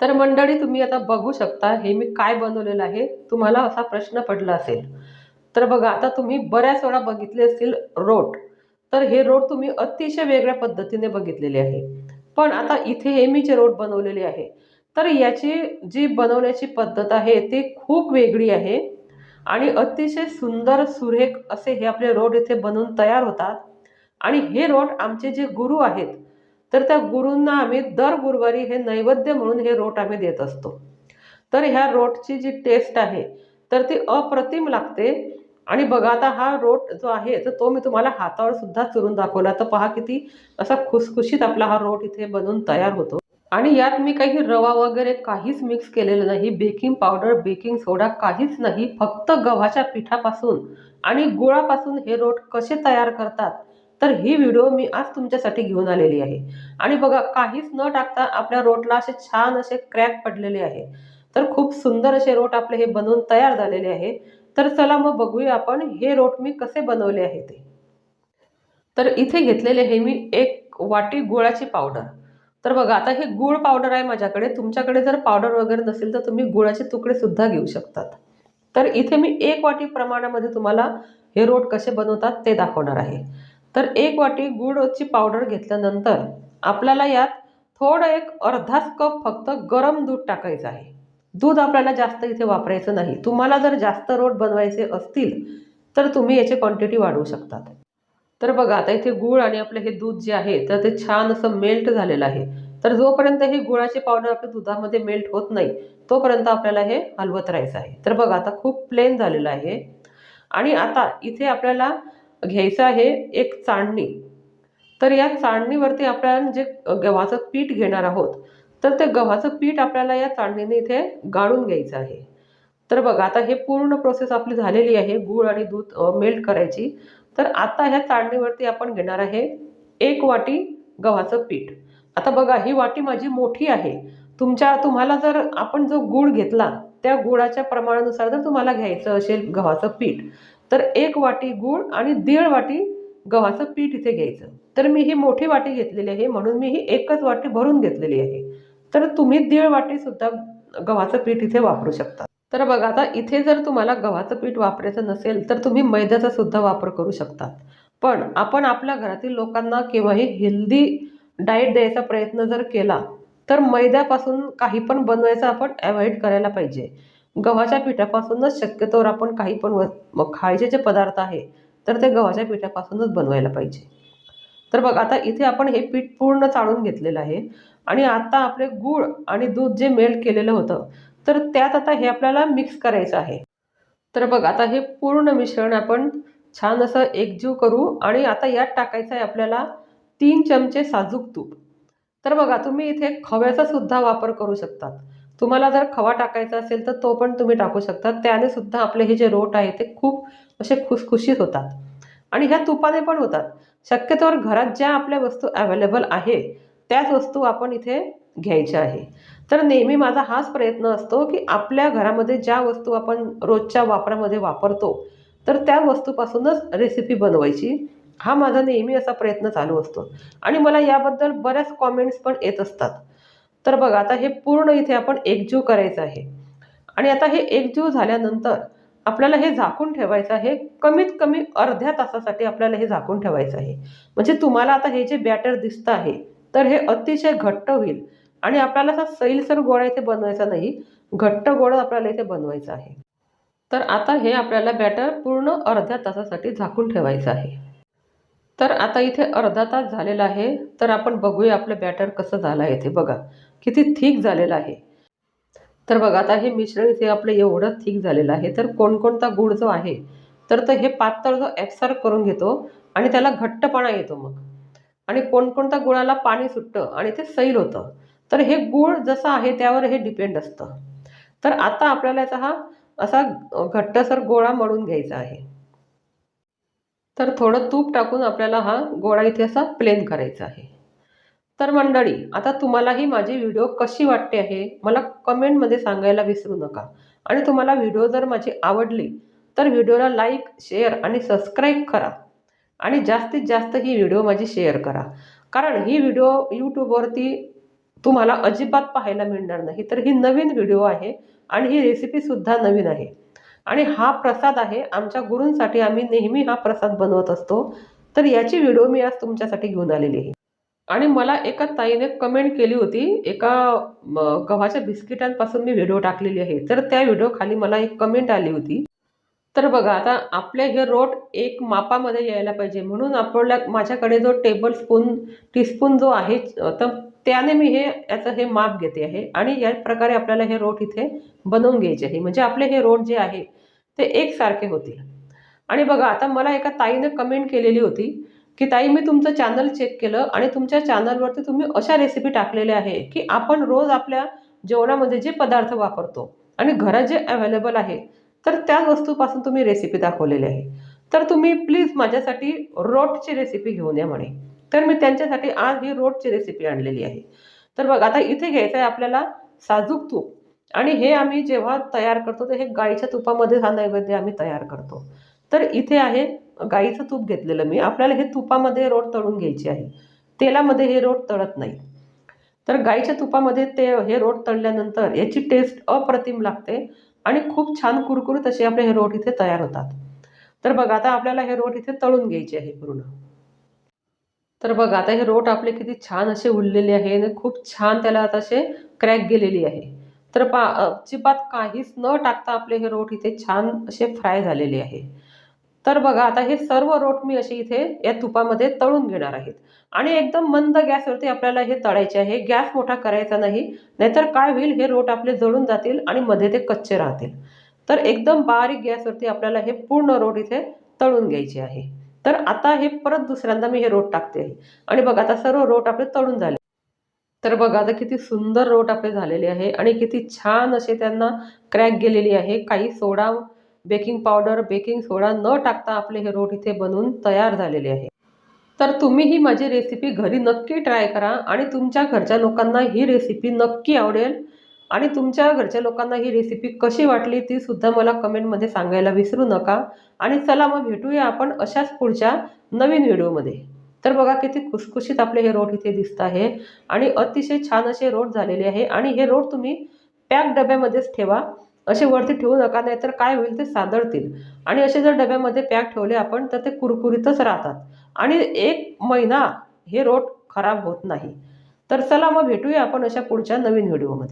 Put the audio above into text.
तर मंडळी तुम्ही आता बघू शकता हे मी काय बनवलेलं आहे. तुम्हाला असा प्रश्न पडला असेल. तर बघा आता तुम्ही बऱ्याच वेळा बघितले असतील रोट. तर हे रोट तुम्ही अतिशय वेगळ्या पद्धतीने बघितलेले आहे. पण आता इथे हे मी जे रोट बनवलेले आहे तर याची जी बनवण्याची पद्धत आहे ती खूप वेगळी आहे. आणि अतिशय सुंदर सुरेख असे हे आपले रोड इथे बनवून तयार होतात. आणि हे रोड आमचे जे गुरु आहेत तर त्या गुरूंना आम्ही दर गुरुवारी हे नैवेद्य म्हणून हे रोट आम्ही देत असतो. तर ह्या रोटची जी टेस्ट आहे तर ती अप्रतिम लागते. आणि बघा आता हा रोट जो आहे तर तो मी तुम्हाला हातावर सुद्धा चुरून दाखवला. तर पहा किती असा खुसखुशीत आपला हा रोट इथे बनवून तयार होतो. आणि यात मी काही रवा वगैरे काहीच मिक्स केलेलं नाही. बेकिंग पावडर बेकिंग सोडा काहीच नाही. फक्त गव्हाच्या पिठापासून आणि गुळापासून हे रोट कसे तयार करतात तर ही व्हिडिओ मी आज तुमच्यासाठी घेऊन आलेली आहे. आणि बघा काहीच न टाकता आपल्या रोटला असे छान असे क्रॅक पडलेले आहे. तर खूप सुंदर असे रोट आपले हे बनवून तयार झालेले आहे. तर चला मग बघूया आपण हे रोट मी कसे बनवले आहे ते. तर इथे घेतलेले हे मी एक वाटी गुळाची पावडर तर बघा आता हे गुळ पावडर आहे माझ्याकडे. तुमच्याकडे जर पावडर वगैरे नसेल तर तुम्ही गुळाचे तुकडे सुद्धा घेऊ शकतात. तर इथे मी एक वाटी प्रमाणामध्ये तुम्हाला हे रोट कसे बनवतात ते दाखवणार आहे. तर एक वाटी गुळची पावडर घेतल्यानंतर आपल्याला यात थोडं एक अर्धाच कप फक्त गरम दूध टाकायचं आहे. दूध आपल्याला जास्त इथे वापरायचं नाही. तुम्हाला जर जास्त रोट बनवायचे असतील तर तुम्ही याची क्वांटिटी वाढवू शकतात. तर बघा आता इथे गूळ आणि आपलं हे दूध जे आहे तर ते छान असं मेल्ट झालेलं आहे. तर जोपर्यंत हे गुळाची पावडर आपल्या दुधामध्ये मेल्ट होत नाही तोपर्यंत आपल्याला हे हलवत राहायचं आहे. तर बघा आता खूप प्लेन झालेलं आहे. आणि आता इथे आपल्याला घ्यायचं आहे एक चाळणी तर या चाळणीवरती आपल्याला जे गव्हाचं पीठ घेणार आहोत तर ते गव्हाचं पीठ आपल्याला या चाळणीने इथे गाळून घ्यायचं आहे. तर बघा आता हे पूर्ण प्रोसेस आपली झालेली आहे गूळ आणि दूध मेल्ट करायची. तर आता ह्या चाळणीवरती आपण घेणार आहे एक वाटी गव्हाचं पीठ. आता बघा ही वाटी माझी मोठी आहे. तुमच्या तुम्हाला जर आपण जो गूळ घेतला त्या गुळाच्या प्रमाणानुसार जर तुम्हाला घ्यायचं असेल गव्हाचं पीठ तर एक वाटी गूळ आणि दीड वाटी गव्हाचं पीठ इथे घ्यायचं. तर मी ही मोठी वाटी घेतलेली आहे म्हणून मी ही एकच वाटी भरून घेतलेली आहे. तर तुम्ही दीड वाटी सुद्धा गव्हाचं पीठ इथे वापरू शकता. तर बघा आता इथे जर तुम्हाला गव्हाचं पीठ वापरायचं नसेल तर तुम्ही मैद्याचा सुद्धा वापर करू शकता पण आपण आपल्या घरातील लोकांना केव्हाही हेल्दी डाएट द्यायचा प्रयत्न जर केला तर मैद्यापासून काही पण बनवायचं आपण अवॉइड करायला पाहिजे. गव्हाच्या पिठापासूनच शक्यतोवर आपण काही पण व खायचे जे पदार्थ आहे तर ते गव्हाच्या पिठापासूनच बनवायला पाहिजे. तर बघा आता इथे आपण हे पीठ पूर्ण चाळून घेतलेलं आहे आणि आता आपले गूळ आणि दूध जे मेल्ट केलेलं होतं तर त्यात आता हे आपल्याला मिक्स करायचं आहे. तर बघा आता हे पूर्ण मिश्रण आपण छान असं एकजीव करू आणि आता यात टाकायचं आहे आपल्याला तीन चमचे साजूक तूप. तर बघा तुम्ही इथे खव्याचा सुद्धा वापर करू शकतात. तुम्हाला जर खवा टाकायचा असेल तर तो पण तुम्ही टाकू शकता. त्याने सुद्धा आपले हे जे रोट आहे ते खूप असे खुसखुशीत होतात. आणि ह्या तुपाने पण होतात. शक्यतोवर घरात ज्या आपल्या वस्तू अवेलेबल आहे त्याच वस्तू आपण इथे घ्यायच्या आहे. तर नेहमी माझा हाच प्रयत्न असतो की आपल्या घरामध्ये ज्या वस्तू आपण रोजच्या वापरामध्ये वापरतो तर त्या वस्तूपासूनच रेसिपी बनवायची. हा माझा नेहमी असा प्रयत्न चालू असतो. आणि मला याबद्दल बऱ्याच कॉमेंट्स पण येत असतात. तर बघा आता हे पूर्ण इथे आपण एकजीव करायचं आहे. आणि आता हे एकजीव झाल्यानंतर आपल्याला हे झाकून ठेवायचं आहे. कमीत कमी अर्ध्या तासासाठी आपल्याला हे झाकून ठेवायचं आहे. म्हणजे तुम्हाला आता हे जे बॅटर दिसतं आहे तर हे अतिशय घट्ट होईल. आणि आपल्याला असा सैलसर गोळा इथे बनवायचा नाही घट्ट गोळा आपल्याला इथे बनवायचा आहे. तर आता हे आपल्याला बॅटर पूर्ण अर्ध्या तासासाठी झाकून ठेवायचं आहे. तर आता इथे अर्धा तास झालेला आहे तर आपण बघूया आपलं बॅटर कसं झालं आहे इथे. बघा किती थिक झालेलं आहे. तर बघा आता हे मिश्रण इथे आपलं एवढं थिक झालेलं आहे तर कोणकोणता गुळ जो आहे तर तो हे पातळ जो ॲब्सॉर्ब करून घेतो आणि त्याला घट्टपणा येतो मग. आणि कोणकोणत्या गुळाला पाणी सुटतं आणि ते सैल होतं. तर हे गूळ जसं आहे त्यावर हे डिपेंड असतं. तर आता आपल्याला याचा हा असा घट्टसर गोळा मळून घ्यायचा आहे. तर थोडं तूप टाकून आपल्याला हा गोळा इथे असा प्लेन करायचा आहे. तर मंडळी आता तुम्हालाही माझी व्हिडिओ कशी वाटते आहे मला कमेंटमध्ये सांगायला विसरू नका. आणि तुम्हाला व्हिडिओ जर माझी आवडली तर व्हिडिओला लाईक शेअर आणि सबस्क्राईब करा. आणि जास्तीत जास्त ही व्हिडिओ माझी शेअर करा. कारण ही व्हिडिओ यूट्यूबवरती तुम्हाला अजिबात पाहायला मिळणार नाही. तर ही नवीन व्हिडिओ आहे आणि ही रेसिपीसुद्धा नवीन आहे. आणि हा प्रसाद आहे आमच्या गुरूंसाठी आम्ही नेहमी हा प्रसाद बनवत असतो. तर याची व्हिडिओ मी आज तुमच्यासाठी घेऊन आलेली आहे. आणि मला एका ताईने कमेंट केली होती एका गव्हाच्या बिस्किटांपासून मी व्हिडिओ टाकलेली आहे. तर त्या व्हिडिओ खाली मला एक कमेंट आली होती. तर बघा आता आपले हे रोट एक मापामध्ये यायला पाहिजे. म्हणून आपल्या माझ्याकडे जो टेबल स्पून टीस्पून जो आहे तर त्याने मी हे याचं हे माप घेते आहे. आणि या प्रकारे आपल्याला हे रोट इथे बनवून घ्यायचे आहे. म्हणजे आपले हे रोट जे आहे ते एकसारखे होतील. आणि बघा आता मला एका ताईनं कमेंट केलेली होती की ताई मी तुमचं चॅनल चेक केलं आणि तुमच्या चॅनलवरती तुम्ही अशा रेसिपी टाकलेल्या आहे की आपण रोज आपल्या जेवणामध्ये जे पदार्थ वापरतो आणि घरात जे अवेलेबल आहे तर त्या वस्तूपासून तुम्ही रेसिपी दाखवलेली आहे. तर तुम्ही प्लीज माझ्यासाठी रोटची रेसिपी घेऊन या म्हणे. तर मी त्यांच्यासाठी आज ही रोटची रेसिपी आणलेली आहे. तर बघ आता इथे घ्यायचं आहे आपल्याला साजूक तूप. आणि हे आम्ही जेव्हा तयार करतो तर हे गाईच्या तुपामध्ये हा नैवेद्य आम्ही तयार करतो. तर इथे आहे गाईचं तूप घेतलेलं मी. आपल्याला हे तुपामध्ये रोट तळून घ्यायची आहे. तेलामध्ये हे रोट तळत नाही. तर गाईच्या तुपामध्ये ते हे रोट तळल्यानंतर याची टेस्ट अप्रतिम लागते आणि खूप छान कुरकुरीत असे आपले हे रोट इथे तयार होतात. तर बघा आता आपल्याला हे रोट इथे तळून घ्यायचे आहे पूर्ण. तर बघा आता हे रोट आपले किती छान असे उरलेले आहे आणि खूप छान त्याला आता असे क्रॅक गेलेली आहे. तर पा अजिबात काहीच न टाकता आपले हे रोट इथे छान असे फ्राय झालेले आहे. तर बघा आता हे सर्व रोट मी असे इथे या तुपामध्ये तळून घेणार आहेत. आणि एकदम मंद गॅसवरती आपल्याला हे तळायचे आहे. गॅस मोठा करायचा नाही नाहीतर काय होईल हे रोट आपले जळून जातील आणि मध्ये ते कच्चे राहतील. तर एकदम बारीक गॅसवरती आपल्याला हे पूर्ण रोट इथे तळून घ्यायचे आहे. तर आता हे परत दुसऱ्यांदा मी हे रोट टाकते. आहे आणि बघा आता सर्व रोट आपले तळून झाले. तर बघा आता किती सुंदर रोट आपले झालेले आहे आणि किती छान असे त्यांना क्रॅक गेलेली आहे. काही soda baking powder baking soda न टाकता आपले हे रोट इथे बनवून तयार झालेले आहे. तर तुम्ही ही माझी रेसिपी घरी नक्की ट्राय करा आणि तुमच्या घरच्या लोकांना ही रेसिपी नक्की आवडेल. आणि तुमच्या घरच्या लोकांना ही रेसिपी कशी वाटली ती सुद्धा मला कमेंटमध्ये सांगायला विसरू नका. आणि चला मग भेटूया आपण अशाच पुढच्या नवीन व्हिडिओमध्ये तर बघा किती खुसखुशीत आपले हे रोट इथे दिसत आहे. आणि अतिशय छान असे रोट झालेले आहे. आणि हे रोट तुम्ही पॅक डब्यामध्येच ठेवा. असे वरती ठेवू नका नाहीतर काय होईल ते सादळतील. आणि असे जर डब्यामध्ये पॅक ठेवले आपण तर ते कुरकुरीतच राहतात. आणि एक महिना हे रोट खराब होत नाही. तर चला मग भेटूया आपण अशा पुढच्या नवीन व्हिडिओमध्ये